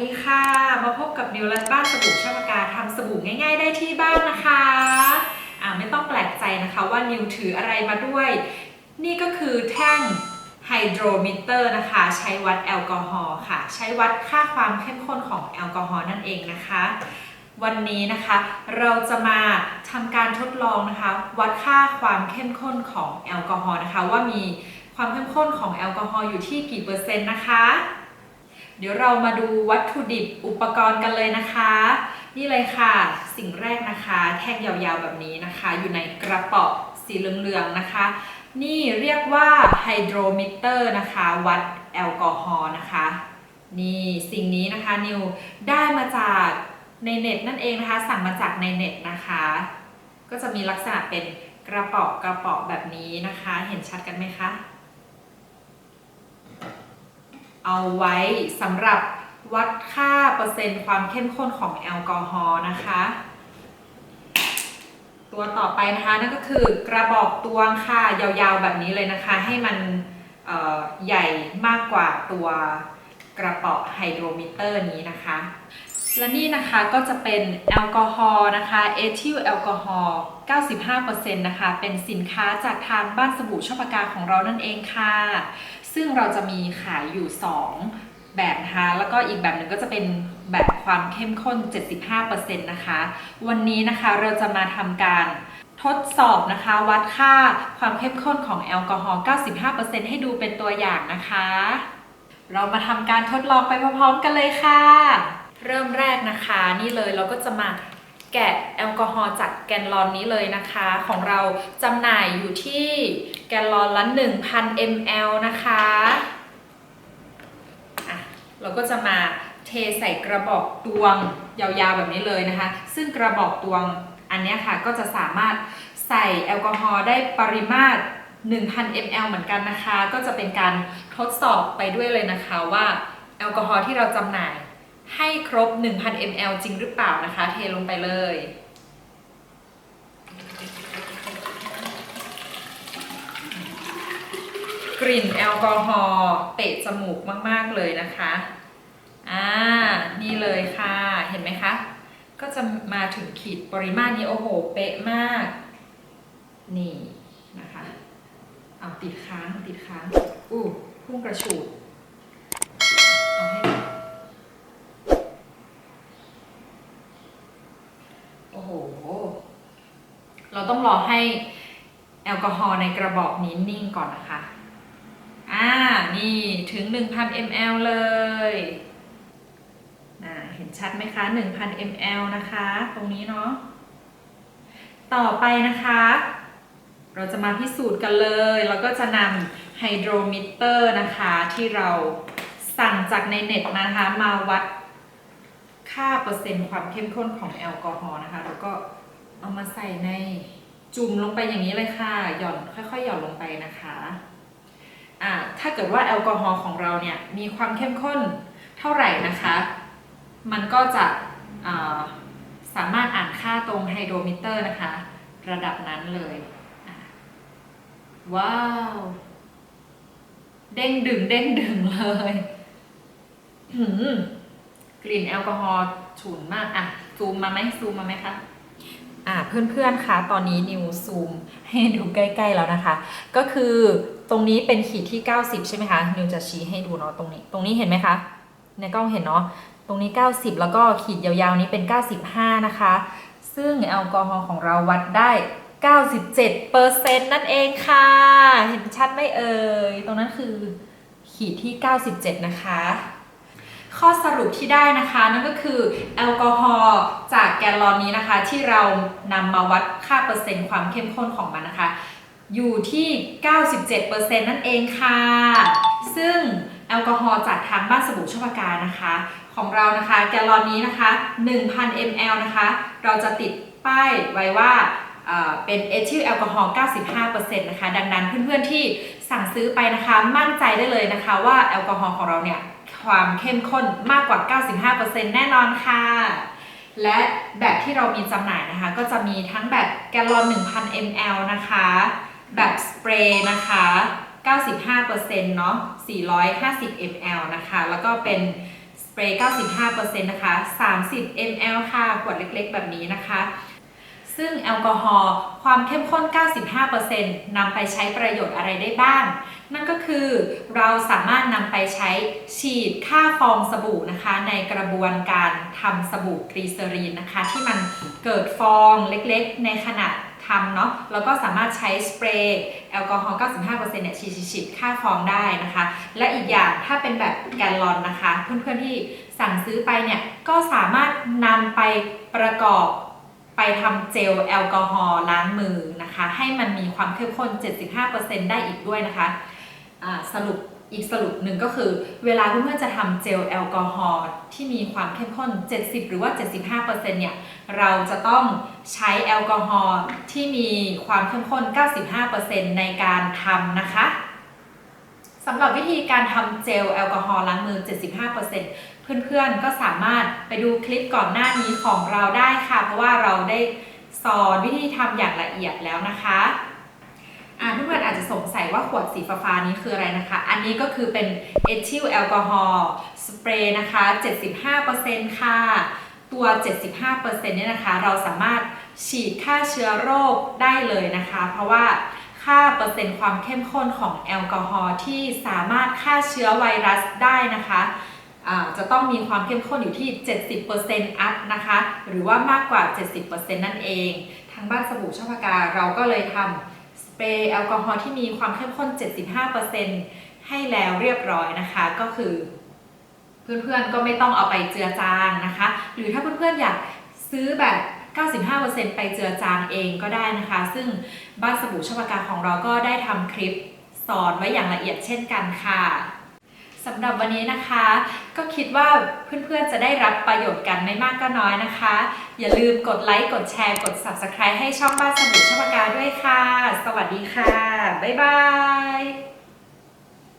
ดีค่ะ มาพบกับนิวและบ้านสบู่ช่างปากกาทำสบู่ง่าย ๆ ได้ที่บ้านนะคะอ่าไม่ต้องแปลกใจนะคะว่านิวถืออะไรมาด้วย นี่ก็คือแท่งไฮโดรมิเตอร์นะคะ ใช้วัดแอลกอฮอล์ค่ะ ใช้วัดค่าความเข้มข้นของแอลกอฮอล์นั่นเองนะคะ วันนี้นะคะเราจะมาทำการทดลองนะคะ วัดค่าความเข้มข้นของแอลกอฮอล์นะคะ ว่ามีความเข้มข้นของแอลกอฮอล์อยู่ที่กี่เปอร์เซ็นต์นะคะ เดี๋ยวเรามาดูวัตถุดิบอุปกรณ์กันเลยนะคะ นี่เลยค่ะ สิ่งแรกนะคะ แท่งยาวๆแบบนี้นะคะ อยู่ในกระป๋าสีเหลืองๆนะคะ นี่เรียกว่าไฮโดรมิเตอร์นะคะ วัดแอลกอฮอล์นะคะ นี่สิ่งนี้นะคะนิวได้มาจากในเน็ตนั่นเองนะคะ สั่งมาจากในเน็ตนะคะ ก็จะมีลักษณะเป็นกระป๋ากระป๋าแบบนี้นะคะ เห็นชัดกันไหมคะ เอาไว้สำหรับวัดค่าเปอร์เซ็นต์ความเข้มข้นของแอลกอฮอล์นะคะ ตัวต่อไปนะคะนั่นก็คือกระบอกตวงค่ะยาวๆแบบนี้เลยนะคะ ให้มันใหญ่มากกว่าตัวกระป๋อไฮโดรมิเตอร์นี้นะคะ และนี่นะคะก็จะเป็นแอลกอฮอล์นะคะเอทิลแอลกอฮอล์95%นะคะเป็นสินค้าจากทางบ้านสบู่ชอบปากาของเรานั่นเองค่ะ ซึ่งเราจะมีขายอยู่ 2 แบบนะคะแล้วก็อีกแบบหนึ่งก็จะเป็นแบบความเข้มข้น 75%นะคะ วันนี้นะคะเราจะมาทำการทดสอบนะคะ วัดค่าความเข้มข้นของแอลกอฮอล์ 95%ให้ดูเป็นตัวอย่างนะคะ เรามาทำการทดลองไปพร้อมๆกันเลยค่ะ เริ่มแรกนะคะนี่เลยเราก็จะมาแกะแอลกอฮอล์จากแกนลอนนี้เลยนะคะ ของเราจำหน่ายอยู่ที่แกนลอนละ 1,000 ml นะคะอะเราก็จะมาเทใส่กระบอกตวงยาวๆแบบนี้เลยนะคะ ซึ่งกระบอกตวงอันนี้ค่ะก็จะสามารถใส่แอลกอฮอล์ได้ปริมาตร 1,000 ml เหมือนกันนะคะ ก็จะเป็นการทดสอบไปด้วยเลยนะคะว่าแอลกอฮอล์ที่เราจำหน่าย ให้ครบ 1,000 ml จริงหรือเปล่านะคะ เทลงไปเลย กลิ่นแอลกอฮอล์เตะจมูกมาก ๆ เลยนะคะ อ่า นี่เลยค่ะ เห็นไหมคะ ก็จะมาถึงขีดปริมาตรนี้โอ้โห เป๊ะมาก นี่นะคะ เอาติดค้างติดค้าง อู้พุ่งกระฉูด เอาให้ดูโอ้โห เราต้องรอให้แอลกอฮอล์ในกระบอกนี้นิ่งก่อนนะคะ อ่า นี่ถึง 1,000 ml เลยอ่าเห็นชัดไหมคะ 1,000 ml นะคะ ตรงนี้เนาะ ต่อไปนะคะ เราจะมาพิสูจน์กันเลย แล้วก็จะนำไฮโดรมิเตอร์นะคะ ที่เราสั่งจากในเน็ตนะคะ มาวัดค่าเปอร์เซ็นต์ความเข้มข้นของแอลกอฮอล์นะคะ แล้วก็ เอามาใส่ในจุ่มลงไปอย่างนี้เลยค่ะ หย่อนค่อยๆ หย่อนลงไปนะคะอ่าถ้าเกิดว่าแอลกอฮอล์ของเราเนี่ยมีความเข้มข้นเท่าไหร่นะคะ มันก็จะาสามารถอ่านค่าตรงไฮโดรมิเตอร์นะคะ ระดับนั้นเลย ว้าว เด้งดึงเด้งดึงเลยกลิ่นแอลกอฮอล์ฉุนมาก อะ ซูมมาไหมซูมมาไหมคะ อ่าเพื่อนๆคะตอนนี้นิวซูมให้ดูใกล้ๆแล้วนะคะ ก็คือตรงนี้เป็นขีดที่ 90 ใช่ไหมคะนิวจะชี้ให้ดูเนาะตรงนี้ ตรงนี้เห็นไหมคะในกล้องเห็นเนาะตรงนี้ 90 แล้วก็ขีดยาวๆนี้เป็น 95 นะคะ ซึ่งแอลกอฮอล์ของเราวัดได้ 97เปอร์เซ็นต์นั่นเองค่ะ เห็นชัดไหมเอ่ย ตรงนั้นคือขีดที่ 97 นะคะ ข้อสรุปที่ได้นะคะนั่นก็คือแอลกอฮอล์จากแกลลอนนี้นะคะ ที่เรานำมาวัดค่าเปอร์เซ็นต์ความเข้มข้นของมันนะคะ อยู่ที่ 97%นั่นเองค่ะ ซึ่งแอลกอฮอล์จากทางบ้านสบู่ชปากานะคะ ของเรานะคะแกลลอนนี้นะคะ 1,000 ml นะคะ เราจะติดป้ายไว้ว่าเอ่อเป็นเอทิลแอลกอฮอล์ 95%นะคะ ดังนั้นเพื่อนๆที่สั่งซื้อไปนะคะ มั่นใจได้เลยนะคะ ว่าแอลกอฮอล์ของเราเนี่ย ความเข้มข้นมากกว่า 95%แน่นอนค่ะ และแบบที่เรามีจำหน่ายนะคะ ก็จะมีทั้งแบบแกลลอน 1,000 ml นะคะ แบบสเปรย์นะคะ 95%เนาะ450 ml นะคะ แล้วก็เป็นสเปรย์ 95%นะคะ 30 ml ค่ะ ขวดเล็กๆ แบบนี้นะคะ ซึ่งแอลกอฮอล์ความเข้มข้น 95%นำไปใช้ประโยชน์อะไรได้บ้าง นั่นก็คือเราสามารถนำไปใช้ฉีดฆ่าฟองสบู่นะคะ ในกระบวนการทำสบู่กรีเซอรีนนะคะ ที่มันเกิดฟองเล็กๆ ในขณะทำเนาะแล้วก็สามารถใช้สเปรย์แอลกอฮอล์ 95%เนี่ยฉีดฉีดๆฆ่าฟองได้นะคะ และอีกอย่างถ้าเป็นแบบแกลลอนนะคะ เพื่อนๆที่สั่งซื้อไปเนี่ยก็สามารถนำไปประกอบ ไปทำเจลแอลกอฮอล์ล้างมือนะคะ ให้มันมีความเข้มข้น 75%ได้อีกด้วยนะคะสรุปอีกสรุปหนึ่งก็คือ เวลาเพื่อนๆจะทำเจลแอลกอฮอล์ที่มีความเข้มข้น 70 หรือว่า 75%เนี่ย เราจะต้องใช้แอลกอฮอล์ที่มีความเข้มข้น 95%ในการทำนะคะสำหรับวิธีการทำเจลแอลกอฮอล์ล้างมือ 75%เเพื่อนๆก็สามารถไปดูคลิปก่อนหน้านี้ของเราได้ค่ะ เพราะว่าเราได้สอนวิธีทำอย่างละเอียดแล้วนะคะอ่าเพื่อนๆอาจจะสงสัยว่าขวดสีฟ้าๆนี้คืออะไรนะคะ อันนี้ก็คือเป็นเอทิลแอลกอฮอล์สเปรย์นะคะ 75%ค่ะ ตัว 75%เนี่ยนะคะ เราสามารถฉีดฆ่าเชื้อโรคได้เลยนะคะ เพราะว่าค่าเปอร์เซ็นต์ความเข้มข้นของแอลกอฮอล์ที่สามารถฆ่าเชื้อไวรัสได้นะคะ จะต้องมีความเข้มข้นอยู่ที่ 70%อัพนะคะ หรือว่ามากกว่า 70%นั่นเอง ทางบ้านสบู่ช่อพากาเราก็เลยทำสเปรย์แอลกอฮอล์ที่มีความเข้มข้น 75%ให้แล้วเรียบร้อยนะคะ ก็คือ เพื่อนๆก็ไม่ต้องเอาไปเจือจางนะคะ หรือถ้าเพื่อนๆอยากซื้อแบบ95%ไปเจือจางเองก็ได้นะคะ ซึ่งบ้านสบู่ชปากาของเราก็ได้ทำคลิปสอนไว้อย่างละเอียดเช่นกันค่ะำหรับวันนี้นะคะ ก็คิดว่าเพื่อนๆจะได้รับประโยชน์กันไม่มากก็น้อยนะคะ อย่าลืมกดไลค์ กดแชร์ กด Subscribe ให้ช่องบ้านสมุทรชปากาด้วยค่ะ สวัสดีค่ะ บ๊ายบาย